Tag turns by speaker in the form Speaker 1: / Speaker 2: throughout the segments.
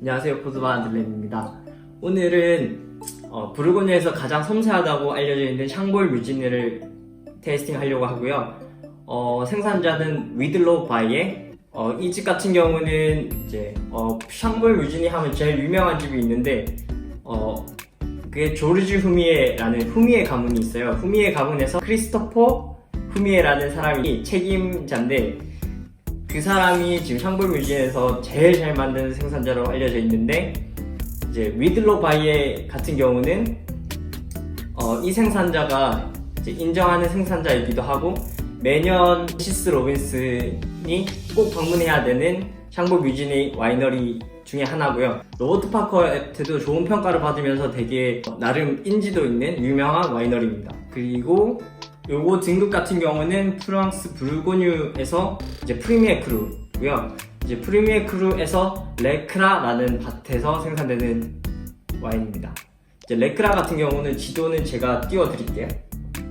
Speaker 1: 안녕하세요 포즈바 안들렘입니다. 오늘은 어, 부르고뉴에서 가장 섬세하다고 알려져 있는 샹볼 뮤지니를 테이스팅 하려고 하고요. 어, 생산자는 위들로 바이에 어, 이집 같은 경우는 이제 어, 샹볼 뮤지니 하면 제일 유명한 집이 있는데 어, 그게 조르지 후미에라는 후미에 가문이 있어요. 후미에 가문에서 크리스토퍼 후미에라는 사람이 책임자인데 그 사람이 지금 샹볼 뮤지에서 제일 잘 만드는 생산자로 알려져 있는데 이제 위들로 바이에 같은 경우는 어, 이 생산자가 인정하는 생산자이기도 하고 매년 시스 로빈슨이 꼭 방문해야 되는 샹볼 뮤지니 와이너리 중에 하나고요. 로버트 파커한테도 좋은 평가를 받으면서 되게 나름 인지도 있는 유명한 와이너리입니다. 그리고 요거 등급 같은 경우는 프랑스 부르고뉴에서 이제 프리미에 크루고요. 이제 프리미에 크루에서 레크라라는 밭에서 생산되는 와인입니다. 이제 레크라 같은 경우는 지도는 제가 띄워드릴게요.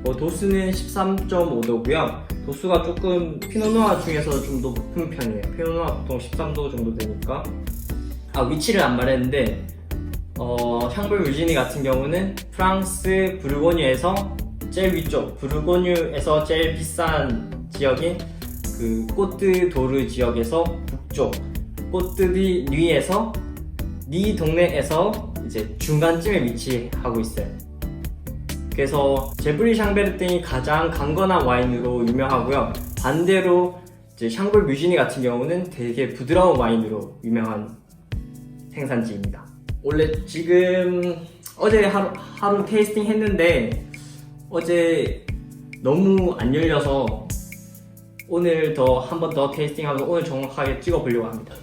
Speaker 1: 어, 도수는 13.5도고요. 도수가 조금 피노누아 중에서 좀 더 높은 편이에요. 피노누아 보통 13도 정도 되니까. 아 위치를 안 말했는데 어, 샹블 뮤지니 같은 경우는 프랑스 부르고뉴에서 제일 위쪽 부르고뉴에서 제일 비싼 지역인 그 꼬트 도르 지역에서 북쪽 꼬트디 뉴에서 니 동네에서 이제 중간쯤에 위치하고 있어요. 그래서 제브리 샹베르땡이 가장 강건한 와인으로 유명하고요. 반대로 이제 샹볼 뮤지니 같은 경우는 되게 부드러운 와인으로 유명한 생산지입니다. 원래 지금 어제 하루, 하루 테이스팅 했는데 어제 너무 안 열려서 오늘 더 한 번 더 테이스팅하고 오늘 정확하게 찍어보려고 합니다.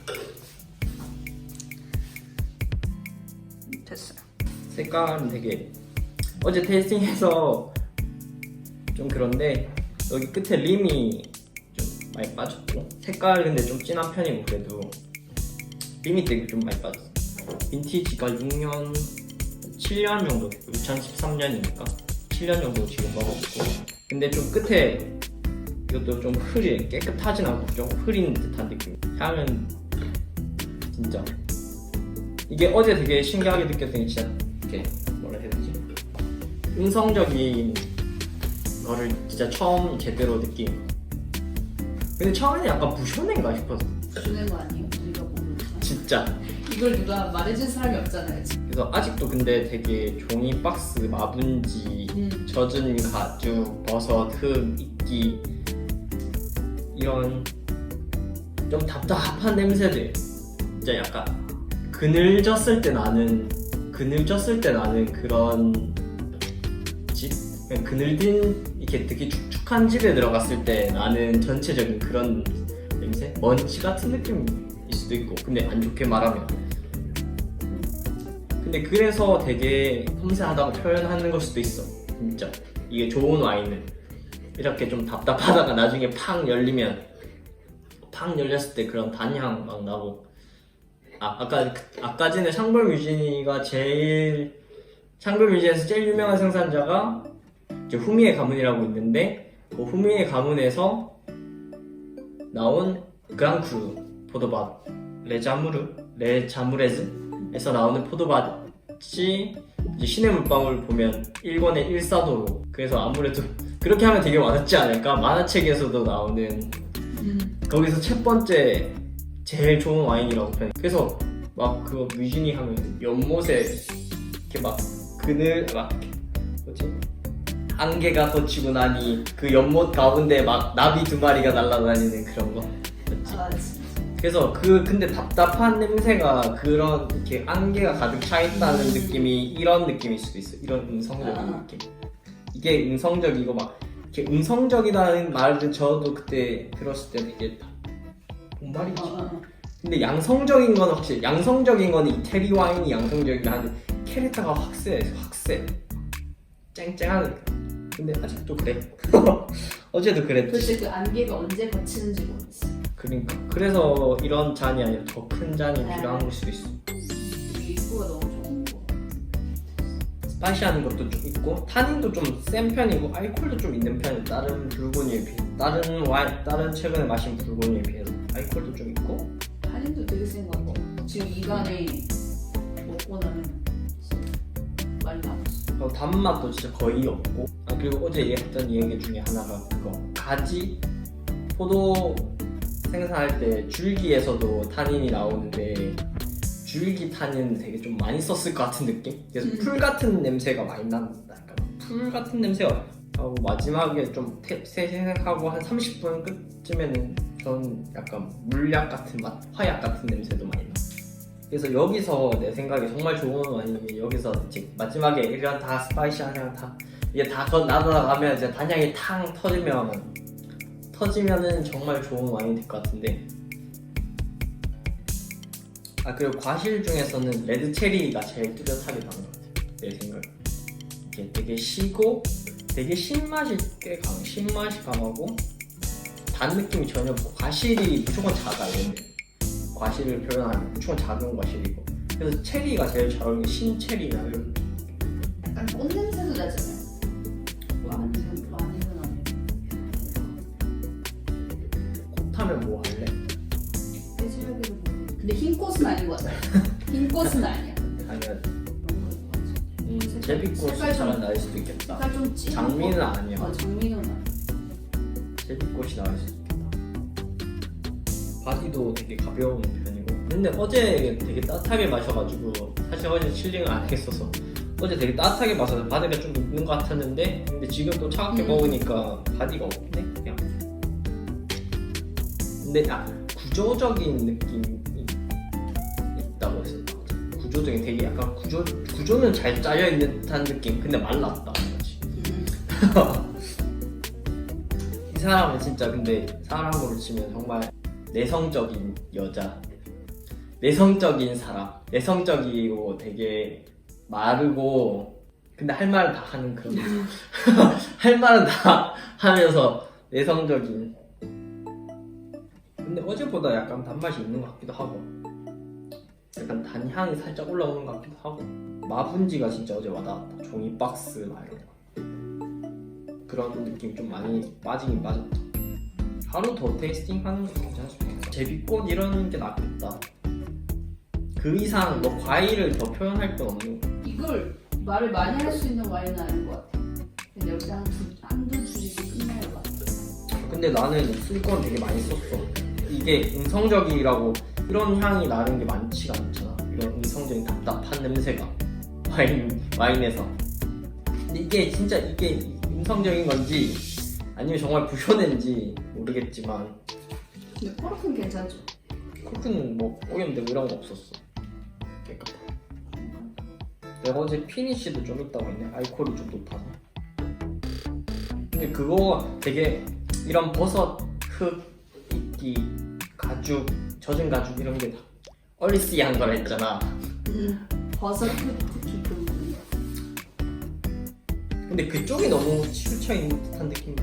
Speaker 2: 됐어요.
Speaker 1: 색깔은 되게 어제 테이스팅해서 좀 그런데 여기 끝에 림이 좀 많이 빠졌고 색깔 근데 좀 진한 편이고 그래도 림이 되게 좀 많이 빠졌어 빈티지가 6년 7년 정도 2013년이니까 7년 정도 지금 먹었고 근데 좀 끝에 이것도 좀 흐리 깨끗하진 않고 좀 흐린 듯한 느낌 향은 진짜 이게 어제 되게 신기하게 느꼈던 게 진짜 이렇게 뭐라 해야 되지 음성적인 거를 진짜 처음 제대로 느낀 거. 근데 처음에는 약간 부셔낸가 싶었어
Speaker 2: 주는 거 아니에요? 우리가 모르는 거.
Speaker 1: 진짜
Speaker 2: 이걸 누가 말해준 사람이 없잖아요. 지금.
Speaker 1: 그래서 아직도 근데 되게 종이 박스 마분지
Speaker 2: 음.
Speaker 1: 젖은 가죽 버섯 흙 이끼 이런 좀 답답한 냄새들 진짜 약간 그늘졌을 때 나는 그늘졌을 때 나는 그런 집 그냥 그늘진 이렇게 되게 축축한 집에 들어갔을 때 나는 전체적인 그런 냄새 먼지 같은 느낌일 수도 있고 근데 안 좋게 말하면 근데 그래서 되게 섬세하다고 표현하는 걸 수도 있어. 진짜. 이게 좋은 와인은. 이렇게 좀 답답하다가 나중에 팡 열리면 팡 열렸을 때 그런 단향 막 나고. 아, 아까 그- 아까 전에 샹벌 뮤지니가 제일 샹벌 뮤지니에서 제일 유명한 생산자가 이제 후미의 가문이라고 있는데 그 후미의 가문에서 나온 그랑크루 포도밭 레자무르 레자무레즈에서 나오는 포도밭 이 이제 신의 물방울 보면 1권의 1사도로 그래서 아무래도 그렇게 하면 되게 와닿지 않을까 만화책에서도 나오는
Speaker 2: 음.
Speaker 1: 거기서 첫 번째 제일 좋은 와인이라고 표현. 그래서 막 그거 뮤지니 하면 연못에 이렇게 막 그늘 막 뭐지 안개가 걷히고 나니 그 연못 가운데 막 나비 두 마리가 날아다니는 그런 거. 맞지?
Speaker 2: 아.
Speaker 1: 그래서 그 근데 답답한 냄새가 그런 이렇게 안개가 가득 차 있다는 느낌이 이런 느낌일 수도 있어. 이런 음성적인
Speaker 2: 아.
Speaker 1: 느낌. 이게 음성적이고 막 이렇게 음성적이라는 말을 저도 그때 들었을 때 되게 뭔 말이지?
Speaker 2: 어.
Speaker 1: 근데 양성적인 건 확실히 양성적인 거는 이태리 와인이 양성적이긴 한데 캐릭터가 확 세, 확 세. 쨍쨍하니까. 근데 아직도 그래. 어제도 그랬지.
Speaker 2: 도대체 그 안개가 언제 거치는지 모르겠어.
Speaker 1: 그러니까 그래서 이런 잔이 아니라 더 큰 잔이
Speaker 2: 네.
Speaker 1: 필요한 걸 수도 있어.
Speaker 2: 이게 입구가 너무 좋은 거.
Speaker 1: 스파이시한 것도 좀 있고 타닌도 좀 센 편이고 알코올도 좀 있는 편이에요. 다른 불고니에 비해 다른 와인 다른 최근에 마신 불고니에 비해서 알코올도 좀 있고
Speaker 2: 할인도 되게 센 거 같고. 지금 이간에 먹고 나면 진짜 많이 남았어.
Speaker 1: 어, 단맛도 진짜 거의 없고 아, 그리고 어제 얘기했던 얘기 중에 하나가 그거 가지 포도 생산할 때 줄기에서도 타닌이 나오는데 줄기 타닌 되게 좀 많이 썼을 것 같은 느낌? 그래서
Speaker 2: 음.
Speaker 1: 풀 같은 냄새가 많이 난다 풀 같은 냄새가 하고 마지막에 좀 태- 생생하고 한 30분 끝쯤에는 전 약간 물약 같은 맛, 화약 같은 냄새도 많이 나. 그래서 여기서 내 생각에 정말 좋은 와인이 여기서 마지막에 이런 다 스파이시한 향 다 이게 다 거- 나눠가면 이제 단향이 탕 터지면 터지면은 정말 좋은 와인이 될 것 같은데. 아 그리고 과실 중에서는 레드 체리가 제일 뚜렷하게 나는 것 같아요. 내 생각에. 이게 되게 시고 되게 신맛이 꽤 강, 신맛이 강하고 단 느낌이 전혀 없고 과실이 무조건 작아 얘는. 과실을 표현하면 무조건 작은 과실이고. 그래서 체리가 제일 잘 어울리는 신체리나 이런.
Speaker 2: 약간 꽃 냄새도 나잖아요. 근데 흰 꽃은 아닌 것 같아요. 흰 꽃은 아니야.
Speaker 1: 음,
Speaker 2: 좀-
Speaker 1: 잘 나을 수도 있겠다
Speaker 2: 좀 찐.
Speaker 1: 장미는 아니야
Speaker 2: 어, 장미는 아니야.
Speaker 1: 제비꽃이 나을 수도 있겠다 바디도 되게 가벼운 편이고 근데 어제 되게 따뜻하게 마셔가지고 사실 어제 칠링을 안 했어서 어제 되게 따뜻하게 마셔서 바디가 좀 있는 것 같았는데 근데 지금 또 차갑게
Speaker 2: 음.
Speaker 1: 먹으니까 바디가 없네 그냥 근데 아 구조적인 했었다 구조적인 되게 약간 구조 구조는 잘 짜여 있는 듯한 느낌. 근데 말랐다.
Speaker 2: 음.
Speaker 1: 이 사람은 진짜 근데 사람으로 치면 정말 내성적인 여자. 내성적인 사람. 내성적이고 되게 마르고 근데 할 말은 다 하는 그런 할 말은 다 하면서 내성적인. 근데 어제보다 약간 단맛이 있는 것 같기도 하고 약간 단향이 살짝 올라오는 것 같기도 하고. 마분지가 진짜 어제 와닿았다. 종이 박스 막 이런 거. 그런 느낌이 좀 많이 빠지긴 빠졌다. 하루 더 테이스팅 하는 수도 있겠다. 제비꽃 이런 게 낫겠다. 그 이상 뭐 과일을 더 표현할 건 없는 거
Speaker 2: 이걸 말을 많이 할 수 있는 와인은 아닌 것 같아. 근데 여기서 한 두, 한두 줄이 끝날 것 같아.
Speaker 1: 근데 나는 쓸 건 되게 많이 썼어. 이게 음성적이라고 이런 향이 나는 게 많지가 않잖아. 이런 음성적인 답답한 냄새가 와인 와인에서. 이게 진짜 이게 음성적인 건지 아니면 정말 부셔낸지 모르겠지만
Speaker 2: 근데 코르크는 괜찮죠?
Speaker 1: 코크는 뭐 오염되고 이런 거 없었어. 깨끗해. 내가 어제 피니쉬도 좀 있다고 했네. 알코올이 좀 높아서. 근데 그거 되게 이런 버섯, 흙, 이끼, 가죽, 젖은 가죽 이런 게 다 얼리스한 거라 했잖아.
Speaker 2: 음. 버섯 특히 그.
Speaker 1: 근데 그쪽이 너무 치우쳐 있는 듯한 느낌이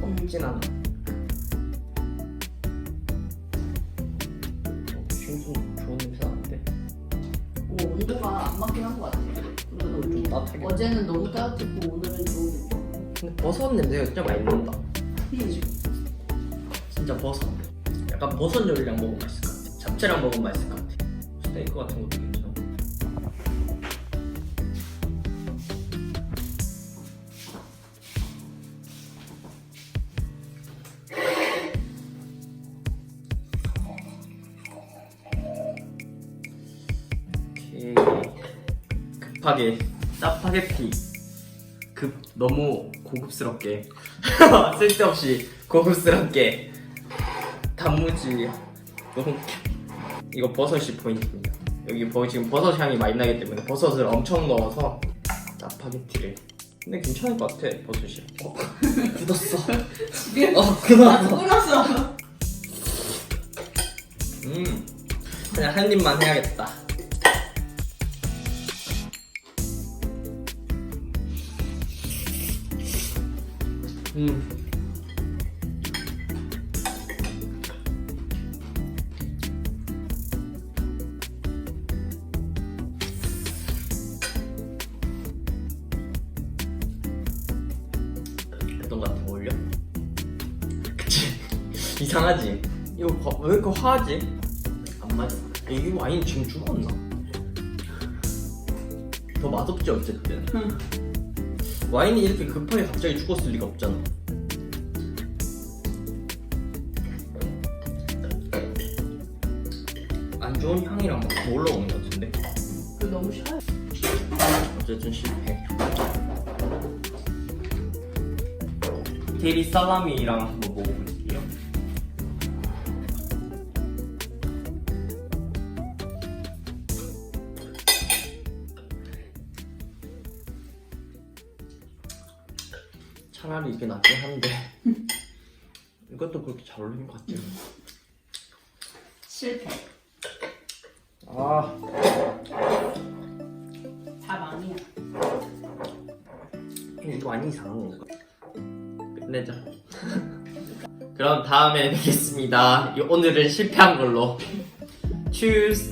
Speaker 1: 없진 않아. 어, 지금 좀 좋은 냄새 나는데.
Speaker 2: 오, 온도가 안 맞긴 한 것 같아. 그리고
Speaker 1: 좀
Speaker 2: 너무
Speaker 1: 따뜻하게.
Speaker 2: 어제는 너무 따뜻했고 오늘은 좀
Speaker 1: 근데 버섯 냄새가 진짜 많이 난다.
Speaker 2: 음.
Speaker 1: 진짜 버섯. 약간 버섯 요리랑 먹으면 맛있을 것 같아. 잡채랑 먹으면 맛있을 것 같아. 스테이크 같은 것도 괜찮아. 오케이. 급하게 짜파게티 급 너무 고급스럽게 쓸데없이 고급스럽게 단무지. 너무 이거 버섯이 포인트입니다 여기 버, 지금 버섯 향이 많이 나기 때문에 버섯을 엄청 넣어서 짜파게티를. 근데 괜찮을 것 같아 버섯이. 어, 굳었어.
Speaker 2: 지금
Speaker 1: 어 굳었어
Speaker 2: 끓었어.
Speaker 1: 음 그냥 한 입만 해야겠다. 음 이상하지? 이거 거- 왜 이렇게 화하지? 안 맞아 이게 와인 지금 죽었나? 더 맛없지 어쨌든
Speaker 2: 응.
Speaker 1: 와인이 이렇게 급하게 갑자기 죽었을 리가 없잖아 안 좋은 향이랑 막더 올라오는 것 같은데
Speaker 2: 그 너무 쉬워요.
Speaker 1: 어쨌든 실패 데리 살라미랑 한번 먹어볼게 차라리 이게 낫긴 한데 이것도 그렇게 잘 어울리는 것 같지 않아
Speaker 2: 실패.
Speaker 1: 아
Speaker 2: 다 망이야.
Speaker 1: 이거 많이 이상한 건가? 끝내자. 그럼 다음에 뵙겠습니다. 오늘은 실패한 걸로. Cheers.